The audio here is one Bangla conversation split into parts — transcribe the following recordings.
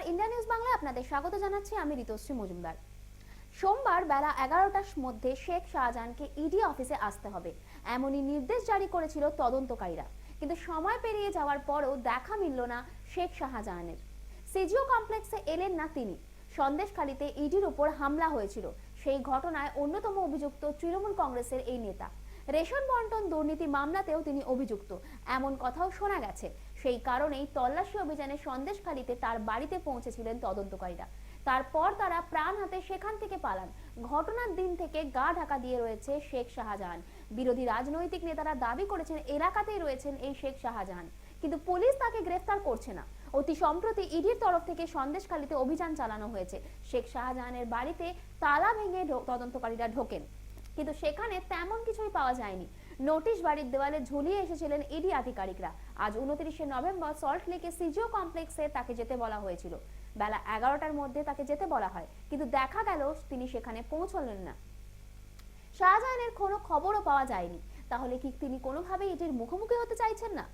নমস্কার ইন্ডিয়া নিউজ বাংলায় আপনাদের স্বাগত জানাচ্ছি আমি ঋতুশ্রী মজুমদার। সোমবার বেলা এগারোটার মধ্যে শেখ শাহজাহানকে ইডি অফিসে আসতে হবে। এমনই নির্দেশ জারি করেছিল তদন্তকারীরা। কিন্তু সময় পেরিয়ে যাওয়ার পরেও দেখা মিলল না শেখ শাহজাহানের। সিজিও কমপ্লেক্সে এলেন না তিনি। সন্দেশখালীতে ইডির উপর হামলা হয়েছিল। সেই ঘটনায় অন্যতম অভিযুক্ত তৃণমূল কংগ্রেসের এই নেতা। রেশন বন্টন দুর্নীতি মামলাতেও তিনি অভিযুক্ত। এমন কথাও শোনা গেছে। সেই কারণেই তল্লাশি অভিযানে সন্দেশখালীতে তার বাড়িতে পৌঁছেছিলেন তদন্তকারীরা। তারপর তারা প্রাণ হাতে সেখান থেকে পালান। ঘটনার দিন থেকে গা ঢাকা দিয়ে রয়েছে শেখ শাহজাহান। বিরোধী রাজনৈতিক নেতারা দাবি করেছেন এলাকাতেই রয়েছেন এই শেখ শাহজাহান। কিন্তু পুলিশ তাকে গ্রেফতার করছে না। অতি সম্প্রতি ইডির তরফ থেকে সন্দেশখালীতে অভিযান চালানো হয়েছে। শেখ শাহজাহানের বাড়িতে তালা ভেঙে তদন্তকারীরা ঢোকেন। কিন্তু সেখানে তেমন কিছুই পাওয়া যায়নি। নোটিশ বাড়ির দেওয়ালে ঝুলিয়ে এসেছিলেন ইডি আধিকারিকরা। আজ উনত্রিশে নভেম্বর সল্ট লেকে সিজিও কমপ্লেক্সে তাকে যেতে বলা হয়েছিল। বেলা এগারোটার মধ্যে তাকে যেতে বলা হয়, কিন্তু দেখা গেল তিনি সেখানে পৌঁছলেন না। শাহজাহানের কোনো খবরও পাওয়া যায়নি। তাহলে কি তিনি কোনোভাবেই এটির মুখোমুখি হতে চাইছেন না?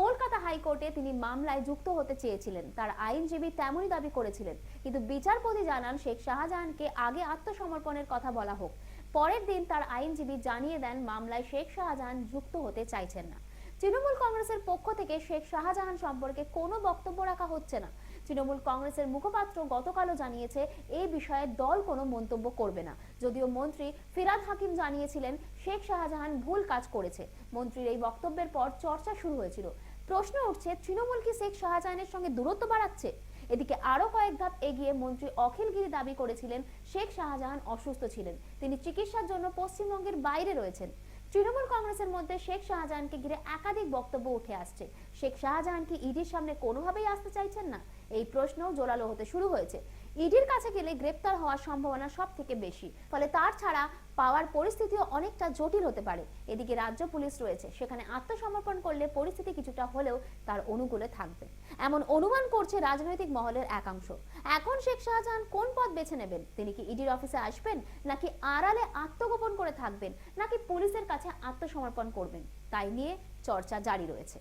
কলকাতা হাইকোর্টে তিনি মামলায় যুক্ত হতে চেয়েছিলেন। তার আইনজীবী তেমনই দাবি করেছিলেন। কিন্তু বিচারপতি জানান শেখ শাহজাহানকে আগে আত্মসমর্পণের কথা বলা হোক। পরের দিন তার আইনজীবী জানিয়ে দেন মামলায় শেখ শাহজাহান যুক্ত হতে চাইছেন না। তৃণমূল কংগ্রেসের পক্ষ থেকে শেখ শাহজাহান সম্পর্কে কোনো বক্তব্য রাখা হচ্ছে না। তৃণমূল কংগ্রেসের মুখপাত্র গতকালও জানিয়েছে এই বিষয়ে দল কোনো মন্তব্য করবে না। যদিও মন্ত্রী ফিরাদ হাকিম জানিয়েছিলেন, শেখ শাহজাহান ভুল কাজ করেছে। মন্ত্রীর এই বক্তব্যের পর চর্চা শুরু হয়েছিল। প্রশ্ন উঠছে, তৃণমূল কি শেখ শাহজাহানের সঙ্গে দূরত্ব বাড়াচ্ছে? এদিকে আরও কয়েক ধাপ এগিয়ে মন্ত্রী অখিল গিরি দাবি করেছিলেন, শেখ শাহজাহান অসুস্থ ছিলেন। তিনি চিকিৎসার জন্য পশ্চিমবঙ্গের বাইরে রয়েছেন। তৃণমূল কংগ্রেসের মধ্যে শেখ শাহজাহানকে ঘিরে একাধিক বক্তব্য উঠে আসছে। শেখ শাহজাহান কি ইডির সামনে কোনোভাবেই আসতে চাইছেন না? এই প্রশ্নও জোরালো হতে শুরু হয়েছে। ইডির কাছে গেলে গ্রেপ্তার হওয়ার সম্ভাবনা সব থেকে বেশি। ফলে তার ছাড়া পাওয়ার পরিস্থিতিও অনেকটা জটিল হতে পারে। এদিকে রাজ্য পুলিশ রয়েছে। সেখানে আত্মসমর্পণ করলে পরিস্থিতি কিছুটা হলেও তার অনুকূলে থাকবে। এমন অনুমান করছে রাজনৈতিক মহলের একাংশ। এখন শেখ শাহজাহান কোন পথ বেছে নেবেন? তিনি কি ইডির অফিসে আসবেন? নাকি আড়ালে আত্মগোপন করে থাকবেন? নাকি পুলিশের কাছে আত্মসমর্পণ করবেন? তাই নিয়ে চর্চা জারি রয়েছে।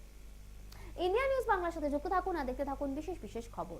ইন্ডিয়া নিউজ বাংলার সাথে যুক্ত থাকুন আর দেখতে থাকুন বিশেষ বিশেষ খবর।